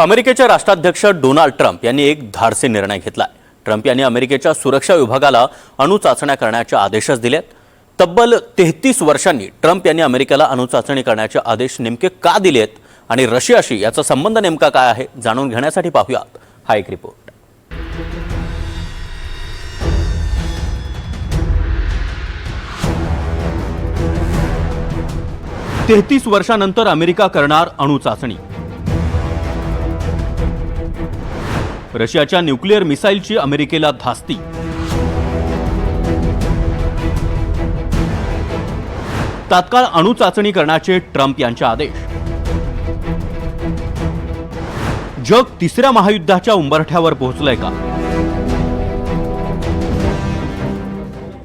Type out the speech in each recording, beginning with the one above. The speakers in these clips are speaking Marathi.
अमेरिकेचे राष्ट्राध्यक्ष डोनाल्ड ट्रम्प यांनी एक धाडसी निर्णय घेतला ट्रम्प यांनी अमेरिकेच्या सुरक्षा विभागाला अणुचाचण्या करण्याचे आदेशच दिलेत. तब्बल तेहतीस वर्षांनी ट्रम्प यांनी अमेरिकेला अणुचाचणी करण्याचे आदेश नेमके का दिलेत आणि रशियाशी याचा संबंध नेमका काय आहे जाणून घेण्यासाठी पाहूयात. हा एक रिपोर्ट. तेहतीस वर्षानंतर अमेरिका करणार अणुचाचणी. रशियाच्या न्यूक्लिअर मिसाईलची अमेरिकेला धास्ती. तात्काळ अणुचाचणी करण्याचे ट्रम्प यांचे आदेश. जग तिसऱ्या महायुद्धाच्या उंबरठ्यावर पोहोचलंय का?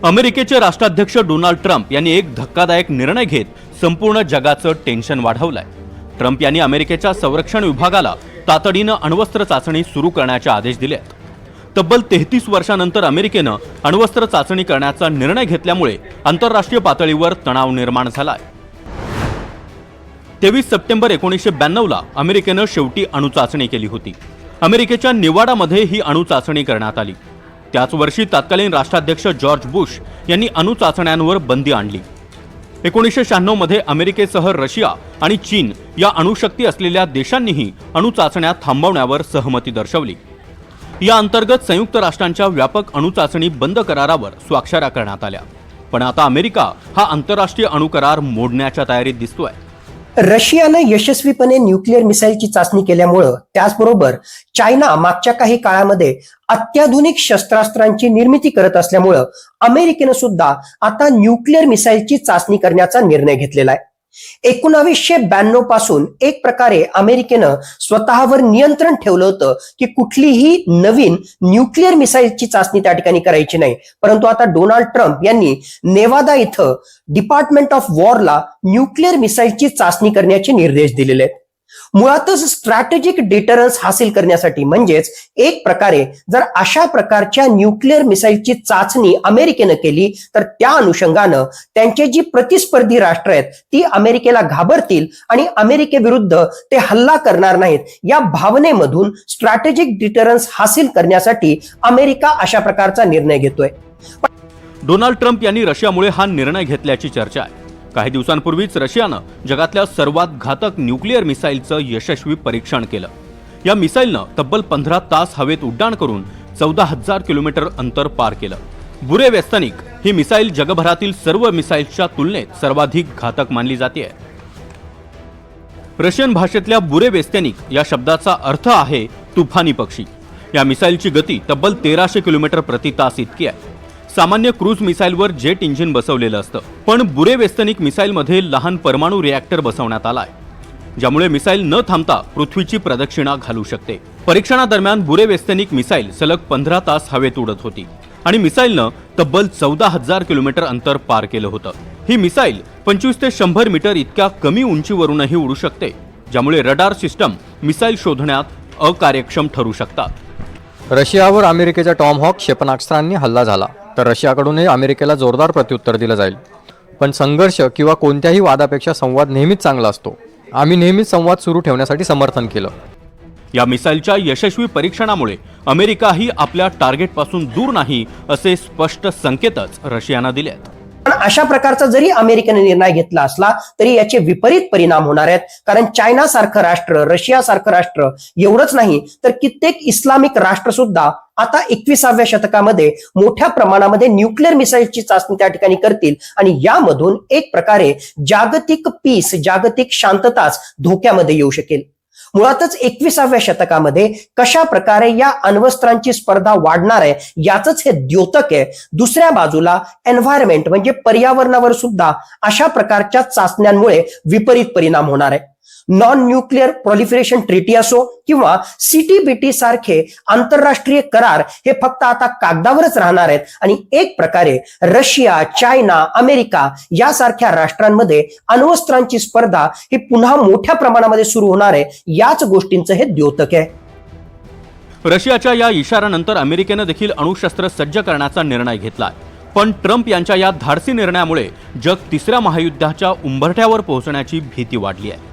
अमेरिकेचे राष्ट्राध्यक्ष डोनाल्ड ट्रम्प यांनी एक धक्कादायक निर्णय घेत संपूर्ण जगाचं टेन्शन वाढवलंय. ट्रम्प यांनी अमेरिकेच्या संरक्षण विभागाला तातडीनं अण्वस्त्र चाचणी सुरू करण्याचे आदेश दिले आहेत. तब्बल तेहतीस वर्षानंतर अमेरिकेनं अण्वस्त्र चाचणी करण्याचा निर्णय घेतल्यामुळे आंतरराष्ट्रीय पातळीवर तणाव निर्माण झालाय. तेवीस सप्टेंबर एकोणीसशे ब्याण्णवला अमेरिकेनं शेवटी अणुचाचणी केली होती. अमेरिकेच्या निवाडामध्ये ही अणुचाचणी करण्यात आली. त्याच वर्षी तत्कालीन राष्ट्राध्यक्ष जॉर्ज बुश यांनी अणुचाचण्यांवर बंदी आणली. एकोणीसशे शहाण्णवमध्ये अमेरिकेसह रशिया आणि चीन या अणुशक्ती असलेल्या देशांनीही अणुचाचण्या थांबवण्यावर सहमती दर्शवली. या अंतर्गत संयुक्त राष्ट्रांच्या व्यापक अणुचाचणी बंद करारावर स्वाक्षऱ्या करण्यात आल्या. पण आता अमेरिका हा आंतरराष्ट्रीय अणुकरार मोडण्याच्या तयारीत दिसतोय. रशियानं यशस्वीपणे न्यूक्लिअर मिसाईलची चाचणी केल्यामुळं त्याचबरोबर चायना मागच्या काही काळामध्ये अत्याधुनिक शस्त्रास्त्रांची निर्मिती करत असल्यामुळं अमेरिकेनं सुद्धा आता न्यूक्लिअर मिसाईलची चाचणी करण्याचा निर्णय घेतलेला आहे. एकोणावीसशे ब्याण्णवपासून एक प्रकारे अमेरिकेनं स्वतःवर नियंत्रण ठेवलं होतं की कुठलीही नवीन न्यूक्लिअर मिसाईलची चाचणी त्या ठिकाणी करायची नाही. परंतु आता डोनाल्ड ट्रम्प यांनी नेवादा इथं डिपार्टमेंट ऑफ वॉरला न्यूक्लिअर मिसाईलची चाचणी करण्याचे निर्देश दिलेले आहेत. मुळातच स्ट्रॅटेजिक डिटरन्स हासिल करण्यासाठी म्हणजेच एक प्रकारे जर अशा प्रकारच्या न्यूक्लिअर मिसाईलची चाचणी अमेरिकेनं केली तर त्या अनुषंगानं त्यांचे जी प्रतिस्पर्धी राष्ट्र आहेत ती अमेरिकेला घाबरतील आणि अमेरिकेविरुद्ध ते हल्ला करणार नाहीत. या भावनेमधून स्ट्रॅटेजिक डिटरन्स हासिल करण्यासाठी अमेरिका अशा प्रकारचा निर्णय घेतोय. डोनाल्ड ट्रम्प यांनी रशियामुळे हा निर्णय घेतल्याची चर्चा आहे. काही दिवसांपूर्वीच रशियानं जगातल्या सर्वात घातक न्यूक्लिअर मिसाईलचं यशस्वी परीक्षण केलं. या मिसाईलनं तब्बल पंधरा तास हवेत उड्डाण करून चौदा हजार किलोमीटर अंतर पार केलं. बुरे वेस्तनिक ही मिसाईल जगभरातील सर्व मिसाईल्सच्या तुलनेत सर्वाधिक घातक मानली जाते रशियन भाषेतल्या बुरे वेस्त्यानिक या शब्दाचा अर्थ आहे तुफानी पक्षी. या मिसाईलची गती तब्बल तेराशे किलोमीटर प्रति तास इतकी आहे. सामान्य क्रूज मिसाईलवर जेट इंजिन बसवलेलं असतं. पण बुरे वेस्तनिक मिसाईलमध्ये लहान परमाणू रिॲक्टर बसवण्यात आलाय. ज्यामुळे मिसाईल न थांबता पृथ्वीची प्रदक्षिणा घालू शकते. परीक्षणादरम्यान बुरे वेस्तनिक मिसाईल सलग पंधरा तास हवेत उडत होती. आणि मिसाईलनं तब्बल चौदा हजार किलोमीटर अंतर पार केलं होतं. ही मिसाईल पंचवीस ते शंभर मीटर इतक्या कमी उंचीवरूनही उडू शकते ज्यामुळे रडार सिस्टम मिसाईल शोधण्यात अकार्यक्षम ठरू शकतात. रशियावर अमेरिकेच्या टॉम हॉक क्षेपणास्त्रांनी हल्ला झाला. तर रशियाकडूनही अमेरिकेला जोरदार प्रत्युत्तर दिलं जाईल. पण संघर्ष किंवा कोणत्याही वादापेक्षा संवाद नेहमीच चांगला असतो. आम्ही नेहमीच संवाद सुरू ठेवण्यासाठी समर्थन केलं. या मिसाईलच्या यशस्वी परीक्षणामुळे अमेरिकाही आपल्या टार्गेटपासून दूर नाही असे स्पष्ट संकेतच रशियानं दिले आहेत अशा प्रकारचा जरी अमेरिकेने निर्णय घेतला असला तरी याचे विपरीत परिणाम होणार आहेत. कारण चायना सारखं राष्ट्र रशिया सारखं राष्ट्र एवढंच नाही तर कित्येक इस्लामिक राष्ट्र सुद्धा आता एकविसाव्या शतकामध्ये मोठ्या प्रमाणामध्ये न्यूक्लिअर मिसाईलची चाचणी त्या ठिकाणी करतील. आणि यामधून एक प्रकारे जागतिक पीस जागतिक शांतताच धोक्यामध्ये येऊ शकेल. मुळातच एकविसाव्या शतकामध्ये कशा प्रकारे या अण्वस्त्रांची स्पर्धा वाढणार आहे याच हे द्योतक आहे. दुसऱ्या बाजूला एन्व्हायरमेंट म्हणजे पर्यावरणावर सुद्धा अशा प्रकारच्या चाचण्यांमुळे विपरीत परिणाम होणार आहे. नॉन न्यूक्लिअर प्रोलिफरेशन ट्रिटी असो किंवा सीटीबीटी सारखे आंतरराष्ट्रीय करार हे फक्त आता कागदावरच राहणार आहेत. आणि एक प्रकारे रशिया चायना अमेरिका यासारख्या राष्ट्रांमध्ये अण्वस्त्रांची स्पर्धा ही पुन्हा मोठ्या प्रमाणामध्ये सुरू होणार आहे. याच गोष्टींचं हे द्योतक आहे. रशियाच्या या इशाऱ्यानंतर अमेरिकेनं देखील अणुशस्त्र सज्ज करण्याचा निर्णय घेतला पण ट्रम्प यांच्या या धाडसी निर्णयामुळे जग तिसऱ्या महायुद्धाच्या उंबरठ्यावर पोहोचण्याची भीती वाढली आहे.